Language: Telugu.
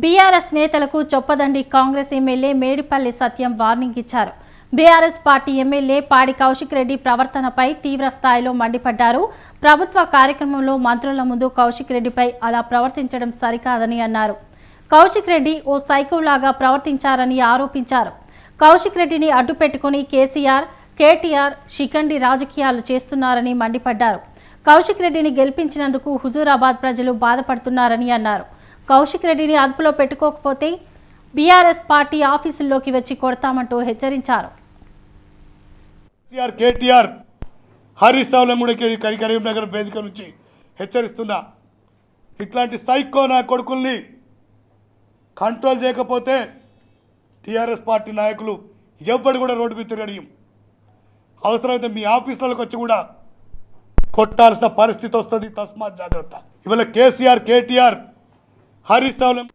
బీఆర్ఎస్ నేతలకు Choppadandi Congress MLA Medipalli Satyam warning ఇచ్చారు. BRS party MLA Padi Kaushik Reddy ప్రవర్తనపై తీవ్ర స్థాయిలో మండిపడ్డారు. ప్రభుత్వ కార్యక్రమంలో మంత్రుల ముందు కౌశిక్ రెడ్డిపై అలా ప్రవర్తించడం సరికాదని అన్నారు. కౌశిక్ రెడ్డి ఓ సైకోలాగా ప్రవర్తించారని ఆరోపించారు. కౌశిక్ రెడ్డిని అడ్డుపెట్టుకుని కేసీఆర్ కేటీఆర్ షికండి రాజకీయాలు చేస్తున్నారని మండిపడ్డారు. కౌశిక్ రెడ్డిని గెలిపించినందుకు హుజూరాబాద్ ప్రజలు బాధపడుతున్నారని అన్నారు. కౌశిక్ రెడ్డిని అదుపులో పెట్టుకోకపోతే బీఆర్ఎస్ పార్టీ ఆఫీసుల్లోకి వచ్చి కొడతామంటూ హెచ్చరించారు. కేసీఆర్ కేటీఆర్ హరీష్ రావుల కూడా కరీంనగర్ వేదిక నుంచి హెచ్చరిస్తున్నా ఇట్లాంటి సైకో నా కొడుకుల్ని కంట్రోల్ చేయకపోతే టీఆర్ఎస్ పార్టీ నాయకులు ఎవ్వరు కూడా రోడ్డు మీద తిరగడం అవసరమైతే మీ ఆఫీసులకు వచ్చి కూడా కొట్టాల్సిన పరిస్థితి వస్తుంది. తస్మాత్ జాగ్రత్త. ఇవాళ కేసీఆర్ కేటీఆర్ హరిస్తావులం